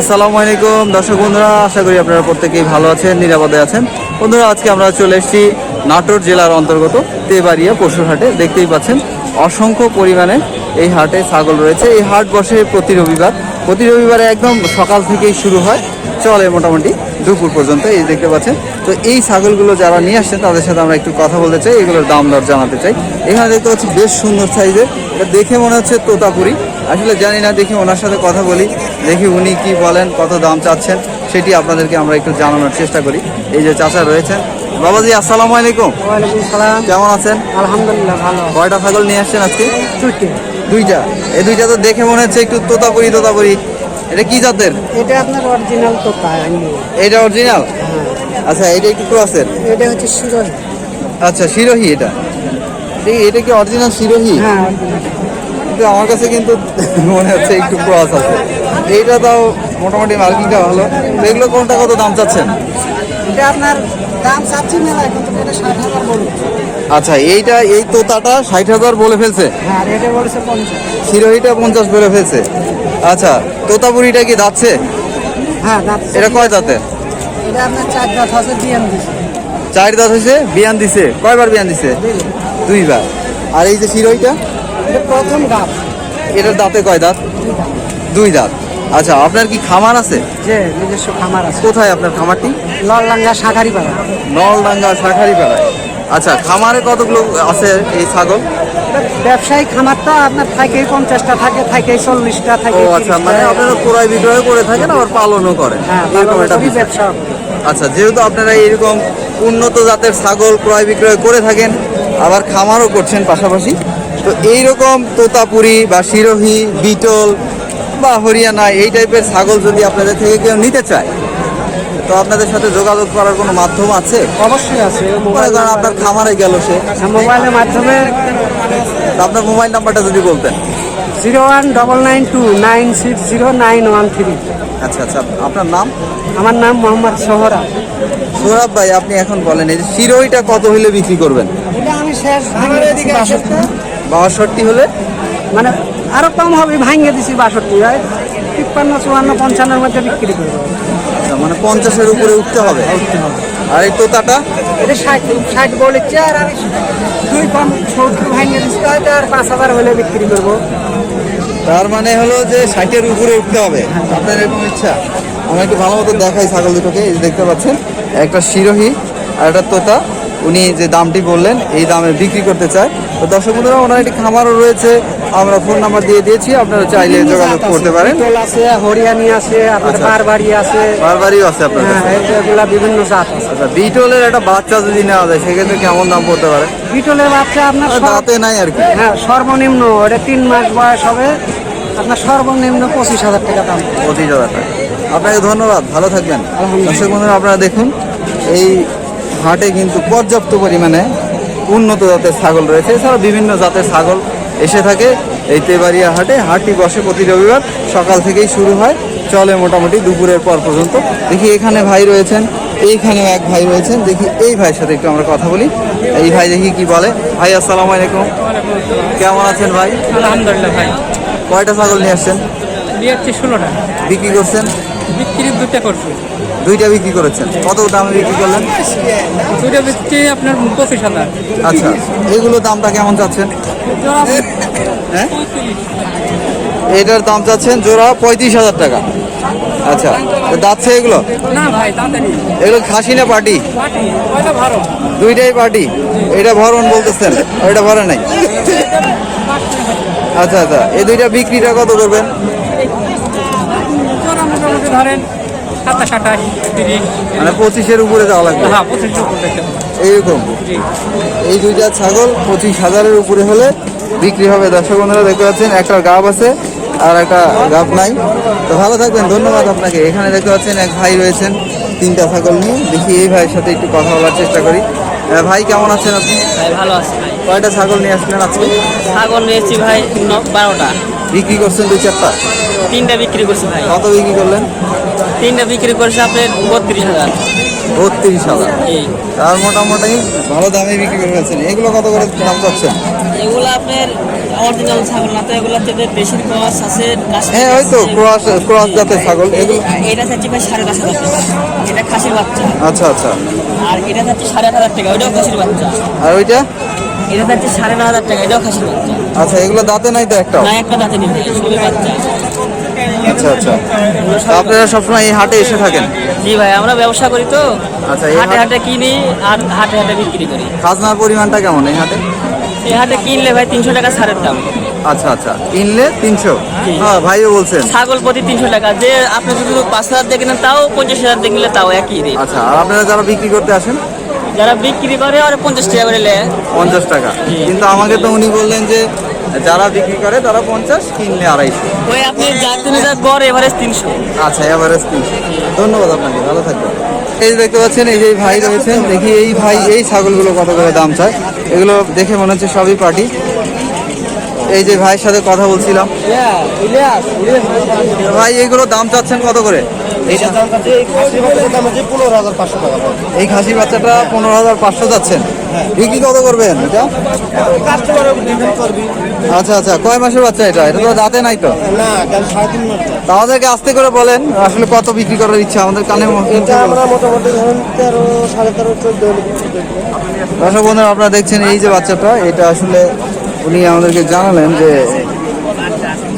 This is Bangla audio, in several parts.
আসসালামু আলাইকুম। দর্শক বন্ধুরা, আশা করি আপনারা প্রত্যেকেই ভালো আছেন, নিরাপদে আছেন। বন্ধুরা, আজকে আমরা চলে এসেছি নাটোর জেলার অন্তর্গত তেবাড়িয়া পশুর হাটে। দেখতেই পাচ্ছেন, অসংখ্য পরিমাণে এই হাটে ছাগল রয়েছে। এই হাট বসে প্রতি রবিবার। প্রতি রবিবারে একদম সকাল থেকেই শুরু হয়। চলে মোটামুটি। দুপুর পর্যন্ত এই দেখতে পাচ্ছেন। তো এই ছাগলগুলো যারা নিয়ে আসছেন তাদের সাথে আমরা একটু কথা বলতে চাই এগুলোর দাম দর জানাতে চাই। এখানে দেখতে পাচ্ছি বেশ সুন্দর সাইজের এটা দেখে মনে হচ্ছে তোতাপুরি। আসলে জানি না দেখি ওনার সাথে কথা বলি দেখি উনি কি বলেন কত দাম চাচ্ছেন সেটি আপনাদেরকে আমরা একটু জানানোর চেষ্টা করি। এই যে চাচা রয়েছেন। বাবাজি আসসালামু আলাইকুম। সালাম। কেমন আছেন? আলহামদুলিল্লাহ ভালো। কয়টা ছাগল নিয়ে আসছেন আজকে? দুইটা। এই দুইটা তো দেখে মনে হচ্ছে একটু তোতাপুরি তোতাপুরি। এটা কি জাতের? এটা আপনার অরিজিনাল তো এটা অরিজিনাল আচ্ছা এটা একটু ক্রসের? এটা হচ্ছে শিরোহী। আচ্ছা শিরোহি এটা? এই- এটা কি অরিজিনাল শিরোহি? হ্যাঁ কিন্তু আমার কাছে কিন্তু মনে হচ্ছে একটু ক্রস আছে। এইটা তাও মোটামুটি মার্কিংটা ভালো তো এগুলো কোনটা কত দাম চাচ্ছেন? এটা আপনার দাম চাচ্ছি মেলা কিন্তু এটা ষাট হাজার বলুন আচ্ছা এইটা এই তোতাটা ষাট হাজার বলে ফেলছে? হ্যাঁ এটা বলেছে পঞ্চাশ। শিরোহিটা পঞ্চাশ বলে ফেলছে। আচ্ছা তোতাপুরিটা কি যাচ্ছে হ্যাঁ এটা কয় দাঁত? চার দাঁত হয়েছে বিয়ান দিছে। কয়বার বিয়ান দিছে? দুইবার। আর এই যে শিরোহিটা প্রথম দাঁত। এটার দাঁতে কয় দাঁত? দুই দাঁত। আচ্ছা আপনার কি খামার আছে? যে নিজস্ব খামার আছে। কোথায় আপনার খামারটি? লড়লাঙ্গা শাখারি পাড়া নলডাঙ্গা শাখারি পাড়ায় আচ্ছা খামারে কতগুলো আছে এই ছাগল? ব্যবসায়িক খামারটা আপনার থাকে পঞ্চাশটা থাকে থাকে চল্লিশটা থাকে আচ্ছা মানে আপনারা ক্রয় বিক্রয় করে থাকেন আবার পালনও করেন? হ্যাঁ এরকম একটা ব্যবসা আচ্ছা যেহেতু আপনারা এরকম উন্নত জাতের ছাগল ক্রয় বিক্রয় করে থাকেন আবার খামারও করছেন পাশাপাশি তো এইরকম তোতাপুরি বা শিরোহি বিটল বা হরিয়ানা এই টাইপের ছাগল যদি আপনাদের থেকে কেউ নিতে চায় তো আপনাদের সাথে যোগাযোগ করার কোনো মাধ্যম আছে? অবশ্যই আছে মনে মোবাইল করেন আপনার খামারে গেল সে। মোবাইলের মাধ্যমে। আপনার মোবাইল নাম্বারটা যদি বলতেন। Zero one double nine two nine six zero nine one three. আচ্ছা আচ্ছা আপনার নাম? আমার নাম মোহাম্মদ সোহরা। সোহরাব ভাই আপনি এখন বলেন এই যে শিরোইটা কত হইলে বিক্রি করবেন? এটা আমি শেষ বাষট্টি। বাষট্টি হলে? মানে আরও কম হবে ভাঙিয়ে দিছি বাষট্টি হয় তিপ্পান্ন চুয়ান্ন পঞ্চান্নের মধ্যে বিক্রি করব। আচ্ছা, মানে পঞ্চাশের উপরে উঠতে হবে। আর এই তোতাটা? এটা ষাট ষাট বলেছে আর আমি দুই সত্তর আর পাঁচ হাজার হলে বিক্রি করব। তার মানে হলো যে ষাটের উপরে উঠতে হবে। আপনার এরকম ইচ্ছা? আমি একটু ভালো মতো দেখাই ছাগল দুটোকে দেখতে পাচ্ছেন একটা শিরোহী আর একটা তোতা। উনি যে দামটি বললেন এই দামে বিক্রি করতে চায়। তো দর্শক বন্ধুরা ওনার একটি খামারও রয়েছে। আমরা ফোন নাম্বার দিয়ে দিয়েছি আপনারা চাইলে যোগাযোগ করতে পারেন। আছে হরিয়ানি আছে আপনার আচ্ছা। বারবাড়ি আছে। বারবারই আছে আপনার হ্যাঁ এগুলা বিভিন্ন জাত আছে। আচ্ছা বিটলের একটা বাচ্চা যদি নেওয়া যায় সেক্ষেত্রে কেমন দাম পড়তে পারে? বিটলের বাচ্চা আপনার দাঁতে নাই আর কি। হ্যাঁ সর্বনিম্ন এটা তিন মাস বয়স হবে। আপনার সর্বনিম্ন পঁচিশ হাজার টাকা দাম। পঁচিশ হাজার টাকা। আপনাকে ধন্যবাদ ভালো থাকবেন। দর্শক বন্ধুরা আপনারা দেখুন এই হাটে কিন্তু পর্যাপ্ত পরিমাণে উন্নত জাতের ছাগল রয়েছে। এছাড়া বিভিন্ন জাতের ছাগল এসে থাকে এই তেবাড়িয়া হাটে। হাটটি বসে প্রতি রবিবার সকাল থেকেই শুরু হয়। চলে মোটামুটি দুপুরের পর পর্যন্ত। দেখি এখানে ভাই রয়েছেন। এইখানেও এক ভাই রয়েছেন। দেখি এই ভাইয়ের সাথে একটু আমরা কথা বলি। এই ভাই দেখি কি বলে। ভাই আসসালামু আলাইকুম। কেমন আছেন ভাই? আলহামদুলিল্লাহ ভাই। কয়টা ছাগল নিয়ে আসছেন? বিক্রি করছেন? বিক্রি দুটা করছি। দুইটা বিক্রি করেছেন। কত দামে বিক্রি করলেন? দুটা বিক্রি আপনার পঁচিশ হাজার। আচ্ছা এগুলো দামটা কেমন চাচ্ছেন? হ্যাঁ? এটার দাম চাচ্ছেন জোড়া পঁয়ত্রিশ হাজার টাকা। আচ্ছা যাচ্ছে এগুলো? এগুলো খাসি না পার্টি দুইটাই পার্টি এটা ভরণ বলতেছেন ওইটা ভরে নাই? আচ্ছা আচ্ছা এই দুইটা বিক্রিটা কত করবেন? ধরেন সাতাশ আঠাশ তিরিশ। মানে পঁচিশের উপরে যাওয়া লাগবে? হ্যাঁ পঁচিশ উপর দেখতে এইরকম? জি। এই দুইটা ছাগল পঁচিশ হাজারের উপরে হলে বিক্রি হবে। দর্শক বন্ধুরা দেখতে পাচ্ছেন একটা গাব আছে আর একটা গাব নাই। তো ভালো থাকবেন ধন্যবাদ আপনাকে। এখানে দেখতে পাচ্ছেন এক ভাই রয়েছেন তিনটা ছাগল নিয়ে। দেখি এই ভাইয়ের সাথে একটু কথা বলার চেষ্টা করি। ভাই কেমন আছেন আপনি? ভাই ভালো আছে ভাই। কয়টা ছাগল নিয়ে আসলেন আজকে? ছাগল নিয়েছি ভাই বারোটা। বিক্রি করছেন দুই চারটা তিনটা বিক্রি করছি ভাই। কত বিক্রি করলেন? তিনটা বিক্রি করছি আপনার বত্রিশ হাজার। বত্রিশ হাজার। তার মোটামুটি ভালো দামে বিক্রি করে ফেলছেন। এগুলো কত করে দাম চাচ্ছেন? এগুলো আপনার অরিজিনাল ছাগল না তো এগুলো ক্রস আছে হ্যাঁ ওই তো আছে। ক্রস ক্রস জাতের ছাগল। এগুলো এটা চাচ্ছি ভাই সাড়ে দশ হাজার টাকা। এটা খাসির বাচ্চা। আচ্ছা আচ্ছা। আর এটা চাচ্ছি সাড়ে আট হাজার টাকা। ওইটাও খাসির বাচ্চা। আর ওইটা? এটা চাচ্ছি সাড়ে ন হাজার টাকা। এটাও খাসির বাচ্চা। আচ্ছা এগুলো দাঁতে নাই তো না একটা দাঁতে সবই বাচ্চা। আচ্ছা আচ্ছা। তো আপনারা সবসময় এই হাটে এসে থাকেন? জি ভাই আমরা ব্যবসা করি তো। আচ্ছা, এই হাটে হাটে কিনি আর হাটে হাটে বিক্রি করি। খাজনার পরিমাণটা কেমন এই হাটে? এই হাটে কিনলে ভাই তিনশো টাকা ছাড়ের দাম। আচ্ছা আচ্ছা। কিনলে তিনশো? হ্যাঁ ভাইও বলছেন। ছাগল প্রতি তিনশো টাকা। যে আপনি যদি পাঁচ হাজার দিয়ে কিনেন তাও পঞ্চাশ হাজার দিয়ে কিনলে তাও একই রেট আচ্ছা আর আপনারা যারা বিক্রি করতে আসেন? যারা বিক্রি করে আর পঞ্চাশ টাকা করে নেয়। পঞ্চাশ টাকা। কিন্তু আমাকে তো উনি বললেন যে যারা বিক্রি করে তারা পঞ্চাশ কিনলে আড়াইশো। ওই আপনি যার তিন হাজার এভারেজ তিনশো। আচ্ছা এভারেজ তিনশো। ধন্যবাদ আপনাকে ভালো থাকবেন। এই যে দেখতে পাচ্ছেন এই যে ভাই রয়েছেন দেখি এই ভাই এই ছাগলগুলো কত করে দাম চায়। এগুলো দেখে মনে হচ্ছে সবই পার্টি। এই যে ভাইয়ের সাথে কথা বলছিলাম। ভাই এগুলো দাম চাচ্ছেন কত করে? এই খাসি বাচ্চাটা পনেরো হাজার পাঁচশো যাচ্ছেন। বিক্রি কত করবেন এটা? আচ্ছা আচ্ছা। কয় মাসের বাচ্চা এটা? এটা তো দাঁতে নাই তো? আমাদেরকে আস্তে করে বলেন আসলে কত বিক্রি করার ইচ্ছা আমাদের কানে মোটামুটি ধরুন তেরো সাড়ে দর্শক বন্ধুরা আপনারা দেখছেন এই যে বাচ্চাটা এটা আসলে উনি আমাদেরকে জানালেন যে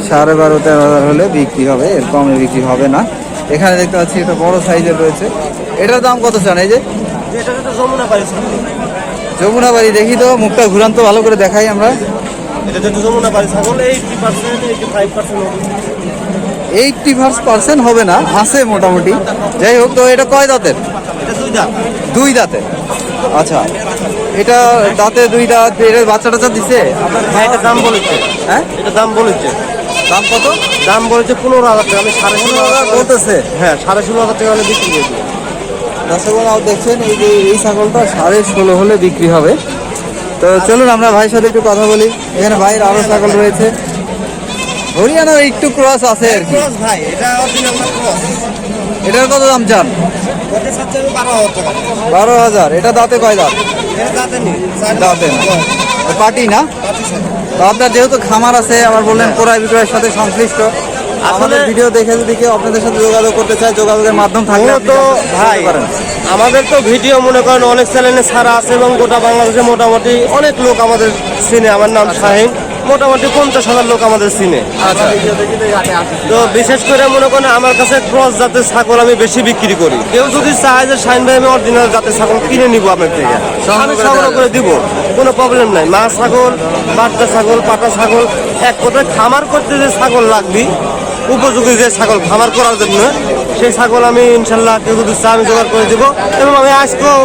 সাড়ে বারো তেরো হাজার হলে বিক্রি হবে এর কমে বিক্রি হবে না। এখানে দেখতে পাচ্ছি এটা বড় সাইজের রয়েছে। এটার দাম কত চান? এই যে? যমুনা বাড়ি দেখি তো মুখটা ঘুরান তো ভালো করে দেখাই আমরা। এইটটি পার্সেন্ট হবে। না আছে মোটামুটি। যাই হোক তো এটা কয় দাঁতের? দুই দাঁতে। আচ্ছা এটা দাঁতে দুই দাঁত এর বাচ্চা টাচ্চা দিছে? এটা দাম বলেছে। হ্যাঁ? এটা দাম বলেছে। দাম কত? দাম বলেছে পনেরো হাজার টাকা আমি সাড়ে ষোলো হাজার টাকা বলতেছে? হ্যাঁ সাড়ে ষোলো হাজার টাকা হলে বিক্রি করে দিই দর্শকরা দেখছেন এই যে এই ছাগলটা সাড়ে ষোলো হলে বিক্রি হবে। তো চলুন আমরা ভাইয়ের সাথে একটু কথা বলি। এখানে ভাইয়ের আরও ছাগল রয়েছে। হরিয়ানার একটু ক্রস আছে আর কি। ভাই এটা এটার কত দাম চান? বারো হাজার এটা দাঁতে কয় দাঁত? দাঁতে। না পার্টি না। তো আপনার যেহেতু খামার আছে আবার বললেন ক্রয় বিক্রয়ের সাথে সংশ্লিষ্ট আমাদের ভিডিও দেখে যদি কেউ আপনাদের সাথে যোগাযোগ করতে চায় যোগাযোগের মাধ্যম থাকলে তো ভাই আমাদের তো ভিডিও মনে করেন অনেক চ্যানেলে ছাড়া আছে এবং গোটা বাংলাদেশে মোটামুটি অনেক লোক আমাদের চিনে। আমার নাম শাহিন। মোটামুটি পঞ্চাশ হাজার লোক আমাদের চিনে। আচ্ছা। তো বিশেষ করে মনে করেন আমার কাছে ক্রস জাতের ছাগল আমি বেশি বিক্রি করি। কেউ যদি চায় যে শাহিন ভাই আমি অরিজিনাল জাতের ছাগল কিনে নিব আপনার থেকে। আমি সংগ্রহ করে দিব। কোনো প্রবলেম নাই। মা ছাগল, বাচ্চা ছাগল পাটা ছাগল, এক কথায় খামার করতে যে ছাগল লাগবে, উপযোগী যে ছাগল খামার করার জন্য, সেই ছাগল আমি ইনশাল্লাহ কেউ যদি আমি জোগাড় করে দেবো। এবং আমি আজকেও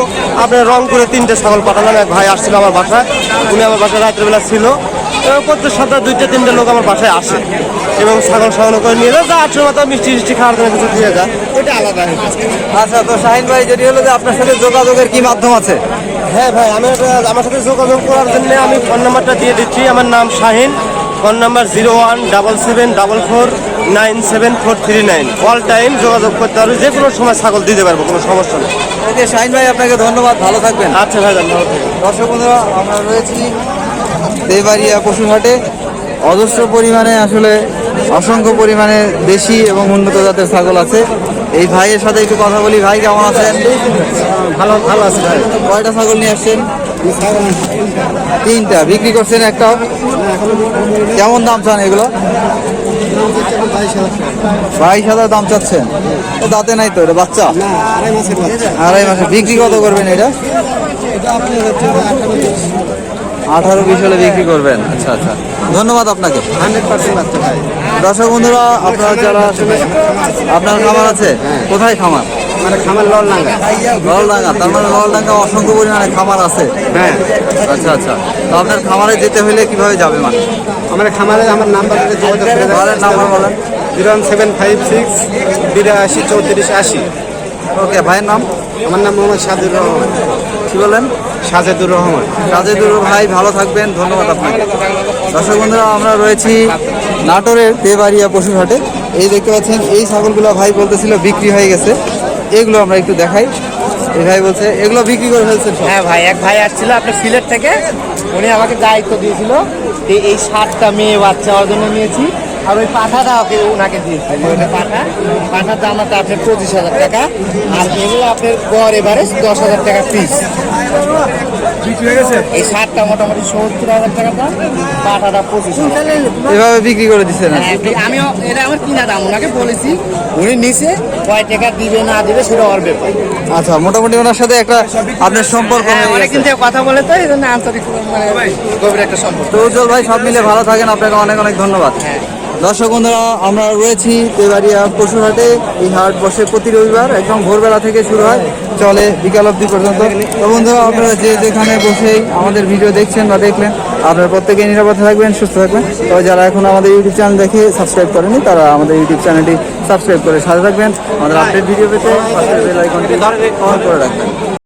আপনার রং করে তিনটে ছাগল পাঠালাম। এক ভাই আসছিল আমার বাসায়, উনি আমার বাসায় রাত্রেবেলা ছিল। প্রত্যেক সপ্তাহে দুইটা তিনটে লোক আমার বাসায় আসে এবং ছাগল সহানো করে নিয়ে যায়। যা আটশো মতো মিষ্টি মিষ্টি খাওয়ার জন্য কিছু দিয়ে যায়। ওইটা আলাদা আচ্ছা তো শাহিন ভাই যেটি হলো যে আপনার সাথে যোগাযোগের কি মাধ্যম আছে? হ্যাঁ ভাই আমি আমার সাথে যোগাযোগ করার জন্য আমি ফোন নাম্বারটা দিয়ে দিচ্ছি। আমার নাম Shahin. Phone number zero one double seven double four nine seven four three nine. All time যোগাযোগ করতে পারব। যে কোনো সময় ছাগল দিতে পারব কোনো সমস্যা নেই। শাহিন ভাই আপনাকে ধন্যবাদ। ভালো থাকবেন। আচ্ছা ভাই ধন্যবাদ। দর্শক বন্ধুরা আমরা রয়েছি দেবাড়িয়া পশুরহাটে অজস্র পরিমাণে আসলে অসংখ্য পরিমাণে দেশি এবং উন্নত জাতের ছাগল আছে। এই ভাইয়ের সাথে একটু কথা বলি। ভাই কেমন আছেন? ভালো ভালো আছে ভাই। কয়টা ছাগল নিয়ে আসছেন? তিনটা। বিক্রি করছেন একটা? কেমন দাম চান এগুলো? বাইশ হাজার দাম চাচ্ছেন। তো দাঁতে নাই তো এটা বাচ্চা? আড়াই মাসে বিক্রি কত করবেন এটা? আঠারো বিশ হলে বিক্রি করবেন। আচ্ছা আচ্ছা। ধন্যবাদ আপনাকে। দর্শক বন্ধুরা আপনারা যারা আসলে আপনার খামার আছে? কোথায় খামার? মানে খামার ললডাঙ্গা। তার মানে ললডাঙ্গা অসংখ্য পরিমাণে খামার আছে। হ্যাঁ। আচ্ছা আচ্ছা। তো আপনার খামারে যেতে হলে কীভাবে যাবে মানে? আমার খামারে আমার নাম্বার যোগাযোগ করে নাম্বার বলেন। Zero one seven five six বিরাশি চৌত্রিশ আশি। ওকে ভাইয়ের নাম? আমার নাম মোহাম্মদ সাদুর রহমান। কি বলেন? সাজেদুর রহমান। কাজেদুর ভাই ভালো থাকবেন ধন্যবাদ আপনাকে। দর্শক বন্ধুরা আমরা রয়েছি নাটোরের তেবাড়িয়া পশুরহাটে। এই দেখতে পাচ্ছেন এই ছাগলগুলো ভাই বলতেছিল বিক্রি হয়ে গেছে। এগুলো আমরা একটু দেখাই। এই ভাই বলছে এগুলো বিক্রি করে ফেলছেন হ্যাঁ ভাই এক ভাই আসছিল আপনার সিলেট থেকে। উনি আমাকে দায়িত্ব দিয়েছিল এই সাতটা মেয়ে বাচ্চা ওর নিয়েছি। আর ওই পাঠাটা ওকে ওনাকে দিয়েছি? ওইটা পাঠা। পাঠার দাম আছে আপনার পঁচিশ হাজার টাকা আর এগুলো আপনার গড় এবারে দশ হাজার টাকা পিস এই সাতটা মোটামুটি সত্তর হাজার টাকা দাম পাঠাটা পঁচিশ এভাবে বিক্রি করে দিচ্ছেন হ্যাঁ, আমিও এটা আমার কিনা দাম ওনাকে বলেছি। উনি নিচে কয় টাকা দিবে না দিবে সেটা ওর ব্যাপার। আচ্ছা মোটামুটি ওনার সাথে একটা আপনার সম্পর্ক হ্যাঁ হয়ে অনেকদিন। থেকে কথা বলে তো এই জন্য আন্তরিক মানে গভীর একটা সম্পর্ক। তো উজ্জ্বল ভাই সব মিলে ভালো থাকেন। আপনাকে অনেক অনেক ধন্যবাদ। দর্শক বন্ধুরা, আমরা রয়েছি তেবাড়িয়া পশুরহাটে। এই হাট বসে প্রতি রবিবার একদম ভোরবেলা থেকে শুরু হয়, চলে বিকাল অবধি পর্যন্ত। তো বন্ধুরা, আপনারা যে যেখানে বসেই আমাদের ভিডিও দেখছেন বা দেখলেন, আপনারা প্রত্যেকেই নিরাপদে থাকবেন, সুস্থ থাকবেন। তবে যারা এখন আমাদের ইউটিউব চ্যানেল দেখে সাবস্ক্রাইব করেনি তারা আমাদের ইউটিউব চ্যানেলটি সাবস্ক্রাইব করে সাথে থাকবেন। আমাদের আপডেট ভিডিও পেতে করে রাখবেন।